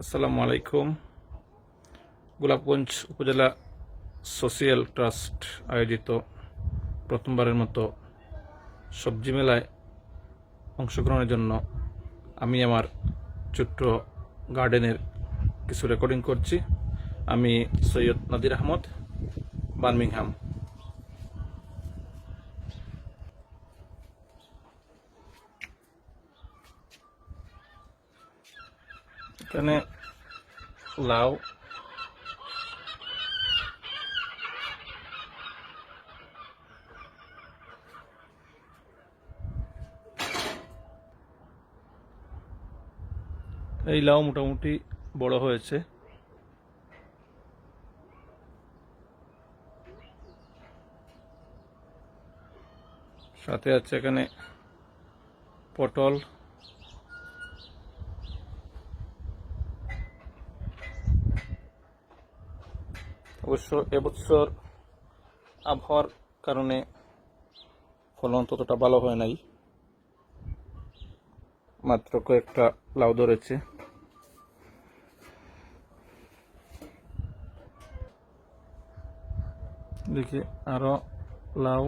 আসসালামু আলাইকুম। গোলাপগঞ্জ উপজেলা সোশিয়াল ট্রাস্ট আয়োজিত প্রথমবারের মতো সবজি মেলায় অংশগ্রহণের জন্য আমি আমার ছোট্ট গার্ডেনের কিছু রেকর্ডিং করছি। আমি সৈয়দ নাদির আহমদ, বার্মিংহাম। এখানে লাউ। এই লাউ মোটামুটি বড় হয়েছে। সাথে আছে এখানে পটল। অবশ্য এবছর আবহাওয়ার কারণে ফলন ততটা ভালো হয় নাই। মাত্র কয়েকটা লাউ ধরেছে। দেখি আরও লাউ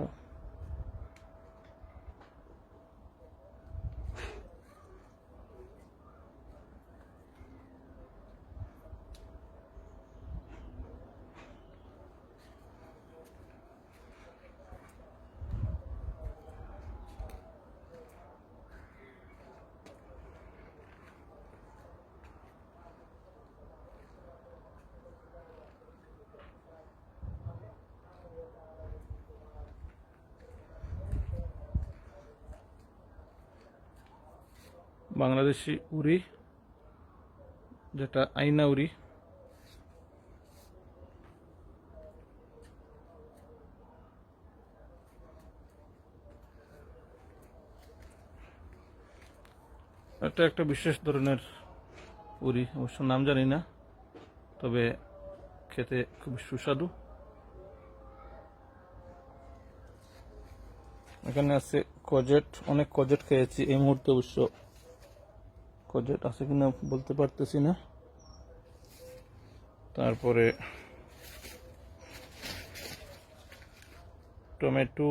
বাংলাদেশি উড়ি, যেটা আইনা উড়ি। এটা একটা বিশেষ ধরনের উড়ি, অবশ্য নাম জানি না, তবে খেতে খুব সুস্বাদু। এখানে আছে কজেট অনেক কজেট খেয়েছি, এই মুহূর্তে অবশ্য কজেট আছে কিনা বলতে পারতেছি না। তারপরে টমেটো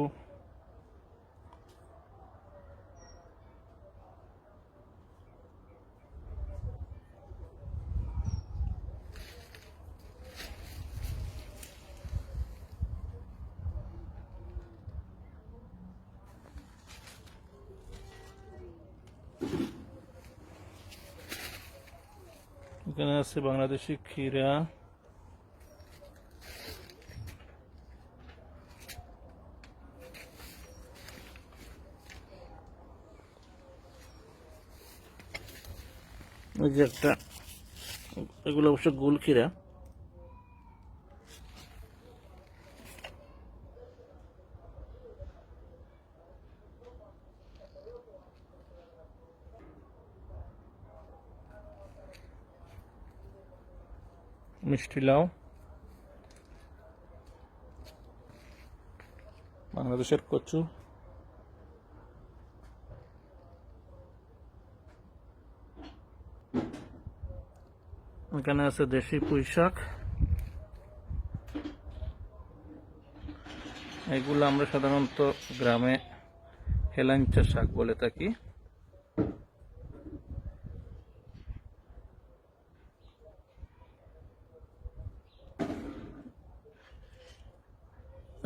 এখানে আছে বাংলাদেশি ক্ষীরা এই যে একটা এগুলো অবশ্য গোল ক্ষীরা মিষ্টি লাউ। বাংলাদেশের কচু। এখানে আছে দেশি পুঁই শাক। এগুলো আমরা সাধারণত গ্রামে হেলাঞ্চা শাক বলে থাকি।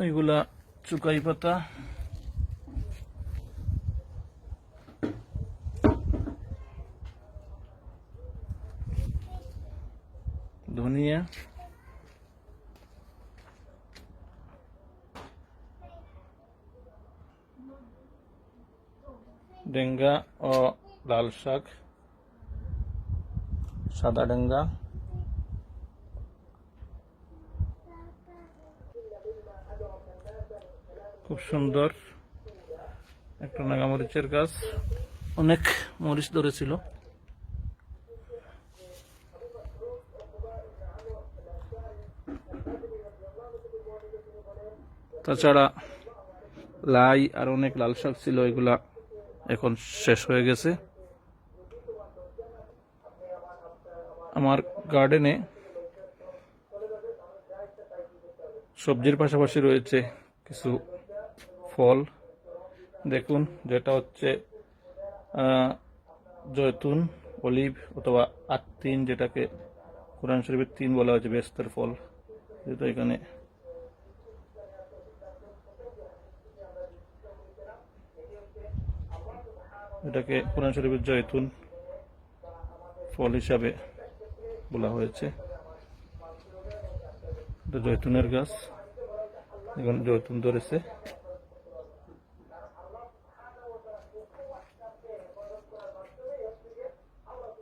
এগুলা চুকাই পাতা। ধনিয়া। ডেঙ্গা ও লাল শাক সাদা ডেঙ্গা। খুব সুন্দর একটা নাগামরিচের গাছ। অনেক মরিচ ধরেছিল। তাছাড়া লাই আর অনেক লাল শাক ছিল, এগুলা এখন শেষ হয়ে গেছে। আমার গার্ডেনে সবজির পাশাপাশি রয়েছে কিছু ফল। দেখুন, যেটা হচ্ছে জয়তুন, অলিভ অথবা আত্তিন, যেটাকে কোরআন শরীফের তিন বলা হয়েছে, বেস্তের ফল। যেহেতু এখানে। এটাকে কোরআন শরীফের জয়তুন ফল হিসাবে বলা হয়েছে। এটা জয়তুনের গাছ। এখন জয়তুন ধরেছে।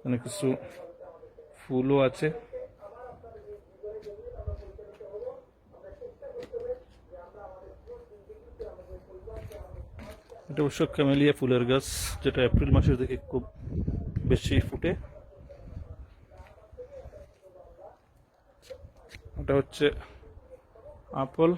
এখানে কিছু ফুলও আছে। এটা অবশ্য ক্যামেলিয়া ফুলের গাছ, যেটা এপ্রিল মাসের দিকে খুব বেশি ফুটে। এটা হচ্ছে আপেল।